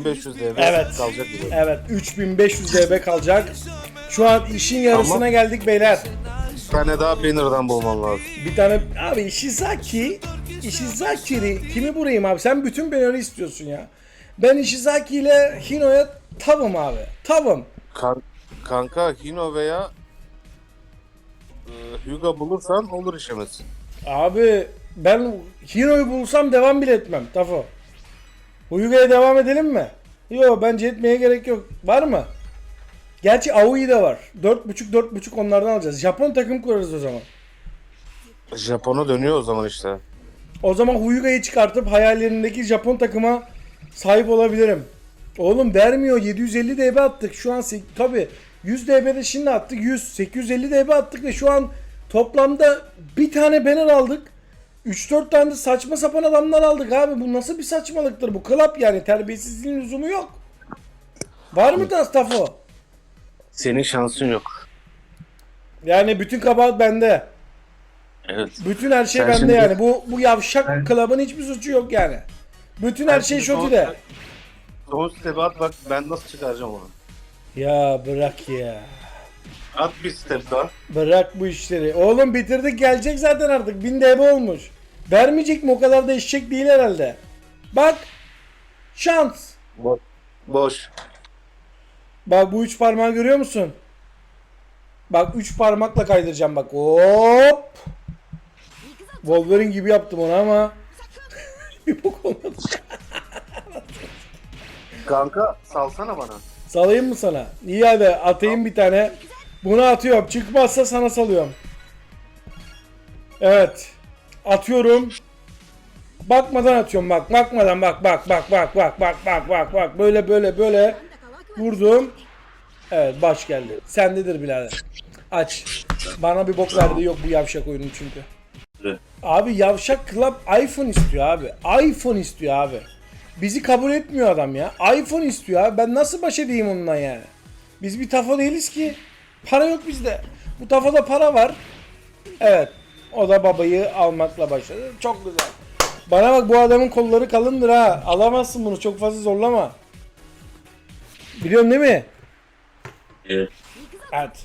3500 DB Evet. kalacak bize. Evet 3500 DB kalacak. Şu an işin yarısına Ama- geldik beyler. Bir tane daha banner'dan bulman lazım. Bir tane abi Ishizaki Ishizaki kimi vurayım abi sen bütün banner'ı istiyorsun ya. Ben Ishizaki ile Hino'ya tavım abi. Tavım. Kan- kanka Hino veya e, Hyuga bulursan olur işimiz. Abi ben Hino'yu bulsam devam bile etmem. Tafo. Huyuga'ya devam edelim mi? Yok bence etmeye gerek yok. Var mı? Gerçi Aoi de var. 4.5 4.5 onlardan alacağız. Japon takım kurarız o zaman. Japon'a dönüyor o zaman işte. O zaman Huyuga'yı çıkartıp hayallerindeki Japon takıma sahip olabilirim. Oğlum vermiyor. 750 DB attık. Şu an tabi 100 DB'de şimdi attık. 100 850 DB attık ve şu an toplamda bir tane banner aldık. 3-4 tane de saçma sapan adamlar aldık abi. Bu nasıl bir saçmalıktır? Bu klap yani. Terbiyesizliğin lüzumu yok. Var mı Tastafo? Senin şansın yok. Yani bütün kabahat bende. Evet. Bütün her şey Sen bende şimdi- yani. Bu bu yavşak Ben- klubun hiçbir suçu yok yani. Bütün her şey Şoti'de. Son step at bak ben nasıl çıkaracağım onu. Ya bırak ya. At bir step daha. Bırak bu işleri. Oğlum bitirdik gelecek zaten artık. 1000 DB olmuş. Vermeyecek mi? O kadar da eşek değil herhalde. Bak. Şans. Boş. Boş. Bak bu üç parmağı görüyor musun? Bak üç parmakla kaydıracağım bak. Hop. Wolverine gibi yaptım onu ama. Bir bok olmadı. Kanka salsana bana. Salayım mı sana? İyi hadi atayım bir tane. Bunu atıyorum. Çıkmazsa sana salıyorum. Evet. Atıyorum. Bakmadan atıyorum bak. Bakmadan bak bak bak bak bak bak bak bak bak. Böyle böyle böyle vurdum. Evet baş geldi. Sendedir birader. Aç. Bana bir bok verdi yok bu yavşak oyunu çünkü. Abi yavşak club iPhone istiyor abi. iPhone istiyor abi. Bizi kabul etmiyor adam ya. iPhone istiyor abi. Ben nasıl baş edeyim onunla yani? Biz bir tafa değiliz ki. Para yok bizde. Bu tafada para var. Evet. O da babayı almakla başladı. Çok güzel. Bana bak bu adamın kolları kalındır ha. Alamazsın bunu. Çok fazla zorlama. Biliyorsun değil mi? Evet. Evet.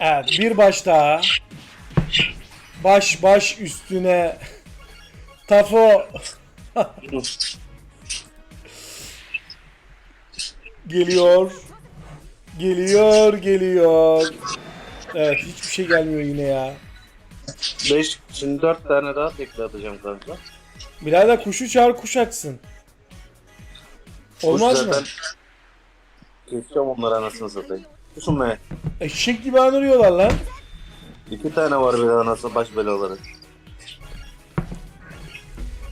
Evet. Bir baş daha. Baş baş üstüne. Tafo. Geliyor. Geliyor, geliyor. Evet, hiçbir şey gelmiyor yine ya. 5 şimdi 4 tane daha tekrar atacağım kanka. Birader kuşu çağır kuş açsın. Olmaz Kuş mı? zaten- Keseceğim onları anasını satayım. Kusun be. Eşek gibi anırıyorlar lan. İki tane var bir anası baş belaları.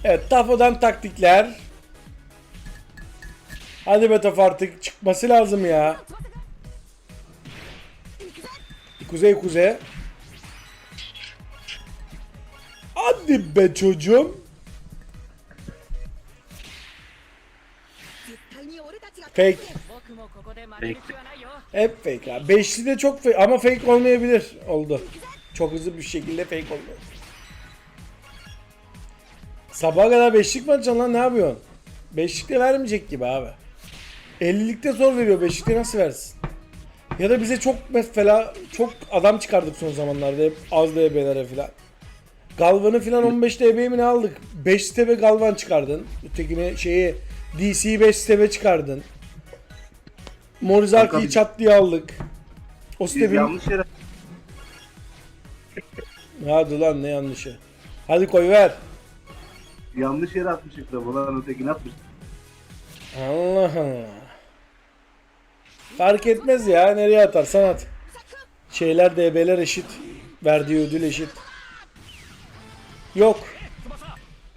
Evet, Tafo'dan taktikler. Hadi be Tafo artık çıkması lazım ya. Kuzey kuzey. Hadi be çocuğum. Fake. Hep fake ya. Beşli de çok fake ama fake olmayabilir. Oldu. Çok hızlı bir şekilde fake oldu. Sabaha kadar beşlik mi atacaksın lan ne yapıyorsun? Beşlikte vermeyecek gibi abi. 50'likte zor veriyor. Beşlikte nasıl versin? Ya da bize çok mesela çok adam çıkardık son zamanlarda hep az DB'lere falan. Galvan'ı falan 15 DB mi ne aldık? 5 TB Galvan çıkardın. Ötekini şeyi DC 5 TB çıkardın. Morizaki'yi çat diye aldık. O Biz Step'in... yanlış yere Hadi lan ne yanlışı. Hadi koy ver. yanlış yere atmışız da bunların ötekini atmış. Allah Allah. Fark etmez ya nereye atarsan at. Şeyler DB'ler eşit. Verdiği ödül eşit. Yok.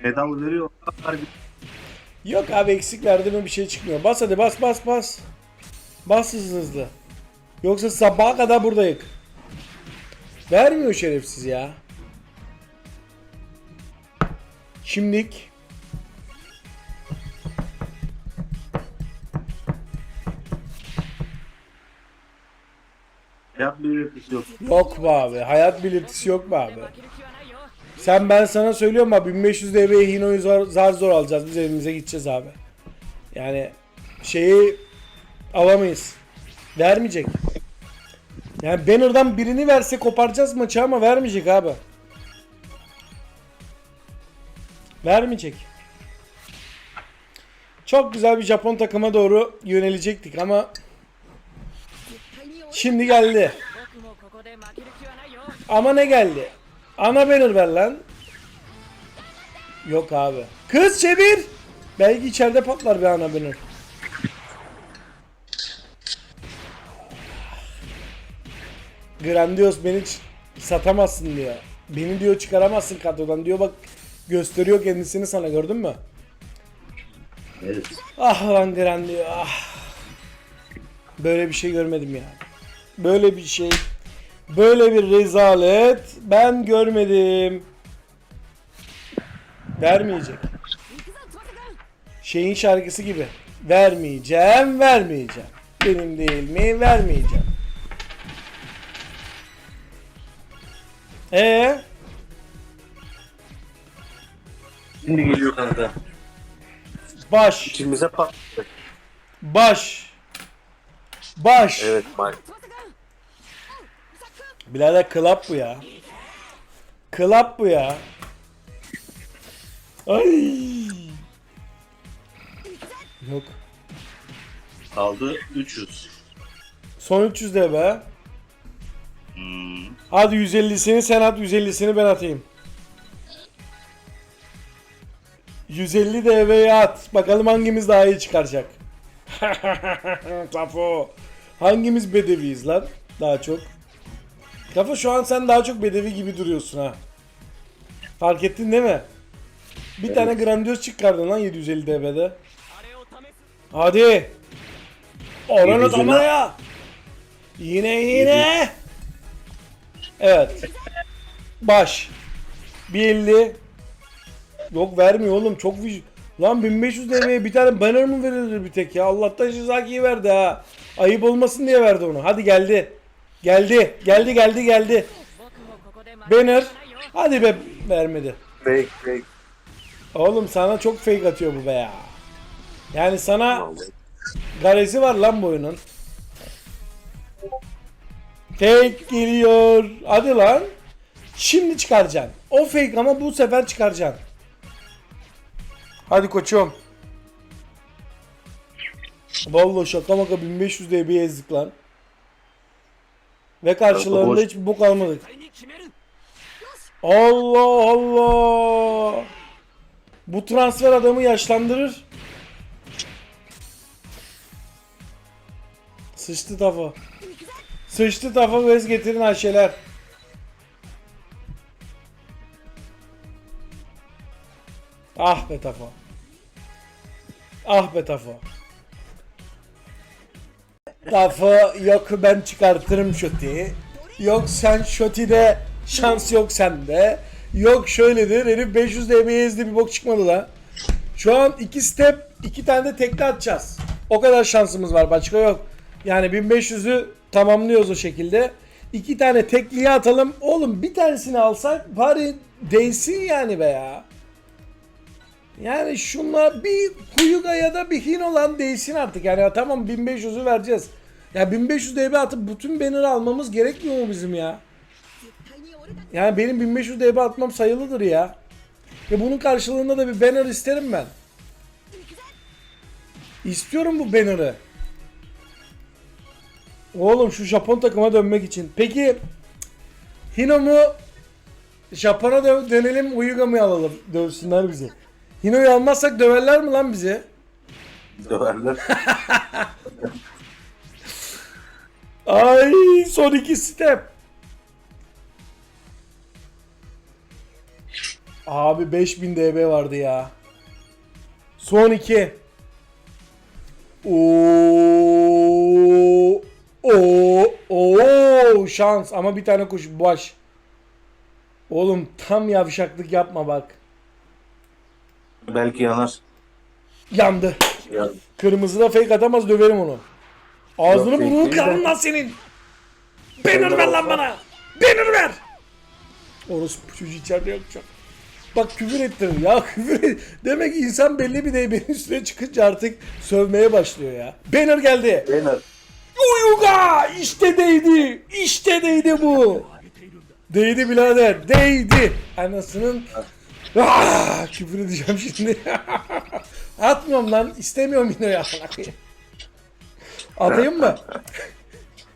Medal veriyor. Yok abi eksik verdi mi bir şey çıkmıyor. Bas hadi bas bas bas. Bas hızlı hızlı. Yoksa sabaha kadar buradayık. Vermiyor şerefsiz ya. Şimdilik hayat bir üreticisi yok. yok be abi. Hayat belirtisi yok be abi. Sen ben sana söylüyorum abi 1500 DB Hino'yu zar, zar zor alacağız. Biz evimize gideceğiz abi. Yani şeyi alamayız. Vermeyecek. Yani Banner'dan birini verse koparacağız maçı ama vermeyecek abi. Vermeyecek. Çok güzel bir Japon takıma doğru yönelecektik ama Şimdi geldi. Ama ne geldi? Ana banner ver lan. Yok abi. Kız çevir. Belki içeride patlar bir ana banner. Grandios beni satamazsın diyor. Beni diyor çıkaramazsın kadrodan diyor bak gösteriyor kendisini sana gördün mü? Evet. Ah lan Grandios ah. Böyle bir şey görmedim ya. Yani. Böyle bir şey. Böyle bir rezalet ben görmedim. Vermeyecek. Şeyin şarkısı gibi. Vermeyeceğim, vermeyeceğim. Benim değil mi? Vermeyeceğim. Ee, Şimdi geliyor kanka. baş, İçimize patladı. baş, baş. Evet Mike. Birader club bu ya. Club bu ya. Ay. Yok. Kaldı 300. Son 300 de be. Hadi 150'sini sen at 150'sini ben atayım. 150 DB'ye at. Bakalım hangimiz daha iyi çıkaracak. Kafo. Hangimiz bedeviyiz lan? Daha çok. Rafa şu an sen daha çok bedevi gibi duruyorsun ha. Fark ettin değil mi? Bir evet. tane grandiyoz çıkardın lan 750 db'de. Hadi. Oranı adamına ya. Yine yine. Evet. Baş. 150. Yok vermiyor oğlum çok vicdan. Lan 1500 DM'ye bir tane banner mı verilir bir tek ya? Allah'tan Shizaki'yi verdi ha. Ayıp olmasın diye verdi onu. Hadi geldi. Geldi. Geldi geldi geldi. Banner. Hadi be vermedi. Fake fake. Oğlum sana çok fake atıyor bu be ya. Yani sana garezi var lan bu oyunun. Fake geliyor. Hadi lan. Şimdi çıkaracaksın. O fake ama bu sefer çıkaracaksın. Hadi koçum. Vallahi şaka maka 1500 diye bir ezdik lan. Ve karşılarında hiç bok almadık. Allah Allah. Bu transfer adamı yaşlandırır. Sıçtı tafa. Sıçtı tafa bez getirin Ayşeler. Ah be tafa. Ah be tafa. Tafa yok ben çıkartırım şoti. Yok sen şotide şans yok sende. Yok şöyledir herif 500 DB'ye ezdi bir bok çıkmadı la. Şu an iki step iki tane de tekli atacağız. O kadar şansımız var başka yok. Yani 1500'ü tamamlıyoruz o şekilde. İki tane tekliye atalım. Oğlum bir tanesini alsak bari değsin yani be ya. Yani şunla bir Kuyuga ya da bir Hinolan değsin artık. Yani tamam 1500'ü vereceğiz. Ya 1500 DB atıp bütün banner'ı almamız gerekmiyor mu bizim ya? Yani benim 1500 DB atmam sayılıdır ya. Ve bunun karşılığında da bir banner isterim ben. İstiyorum bu banner'ı. Oğlum şu Japon takıma dönmek için. Peki Hino mu Japon'a dö- dönelim Uyuga mı alalım? Dövsünler bizi. Hino'yu almazsak döverler mi lan bizi? Döverler. Ay son iki step. Abi 5000 DB vardı ya. Son iki. Oo, oo, oo, şans ama bir tane kuş baş. Oğlum tam yavşaklık yapma bak. Belki yanar. Yandı. Ya, Kırmızıda fake atamaz döverim onu. Ağzını Yok, burnunu değil de- kırarım lan senin. Banner ver lan bana. Banner ver. Orospu çocuğu içeride yapacak. Bak küfür ettim ya küfür et. Demek ki insan belli bir değmenin üstüne çıkınca artık sövmeye başlıyor ya. Banner geldi. Beyler Uyuga! İşte değdi. İşte değdi bu. Değdi birader. Değdi. Anasının Ah, küfür edeceğim şimdi. Atmıyorum lan. İstemiyorum yine ya. Atayım mı?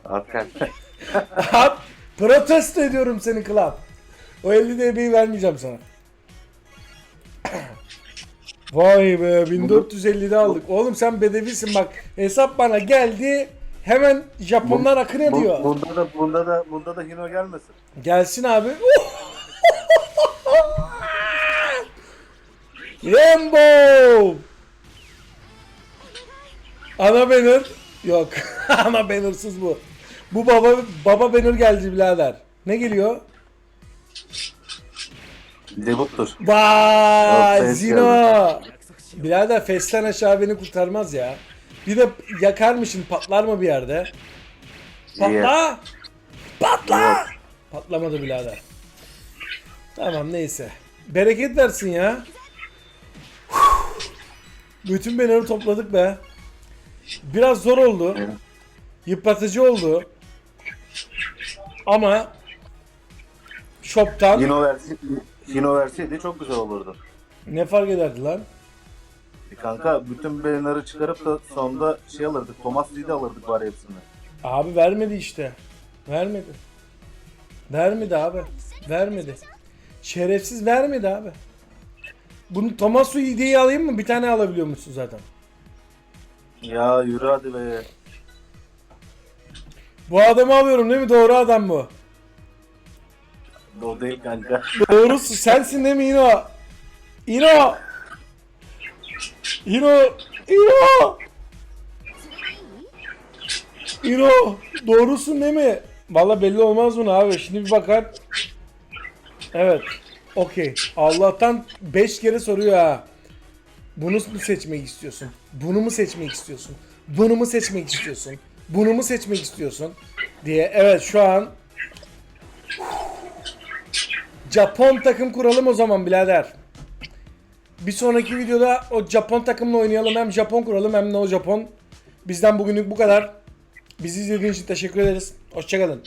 at kanka. At. Protesto ediyorum seni Club. O 50 DB'yi vermeyeceğim sana. Vay be 1450'de aldık. Oğlum sen bedevisin bak. Hesap bana geldi. Hemen Japonlar akın ediyor. bunda da bunda da bunda da Hino gelmesin. Gelsin abi. Rainbow. Ana banner. Yok. Ana bannersız bu. Bu baba baba banner geldi birader. Ne geliyor? Debuttur. Vay Zino. Birader festen aşağı beni kurtarmaz ya. Bir de yakarmışım patlar mı bir yerde? Patla! Patla! Patlamadı birader. Tamam neyse. Bereket versin ya. Bütün benleri topladık be. Biraz zor oldu. Yıpratıcı oldu. Ama shop'tan Hino versi Hino verseydi çok güzel olurdu. ne fark ederdi lan? E kanka bütün beğenileri çıkarıp da sonunda şey alırdık. Thomas Lee'de alırdık var hepsini. Abi vermedi işte. Vermedi. Vermedi abi. Vermedi. Şerefsiz vermedi abi. Bunu Tomasu hediye alayım mı? Bir tane alabiliyor musun zaten? Ya yürü hadi be. Bu adamı alıyorum değil mi? Doğru adam bu. O değil kanka. Doğrusu sensin değil mi İno? İno! İno! İno! İno! Doğrusun değil mi? Valla belli olmaz bunu abi. Şimdi bir bakar. Evet. Okey. Allah'tan 5 kere soruyor ha. Bunu mu seçmek istiyorsun? Bunu mu seçmek istiyorsun? Bunu mu seçmek istiyorsun? Bunu mu seçmek istiyorsun? Diye. Evet şu an Japon takım kuralım o zaman birader. Bir sonraki videoda o Japon takımla oynayalım. Hem Japon kuralım hem de o Japon. Bizden bugünlük bu kadar. Bizi izlediğiniz için teşekkür ederiz. Hoşçakalın.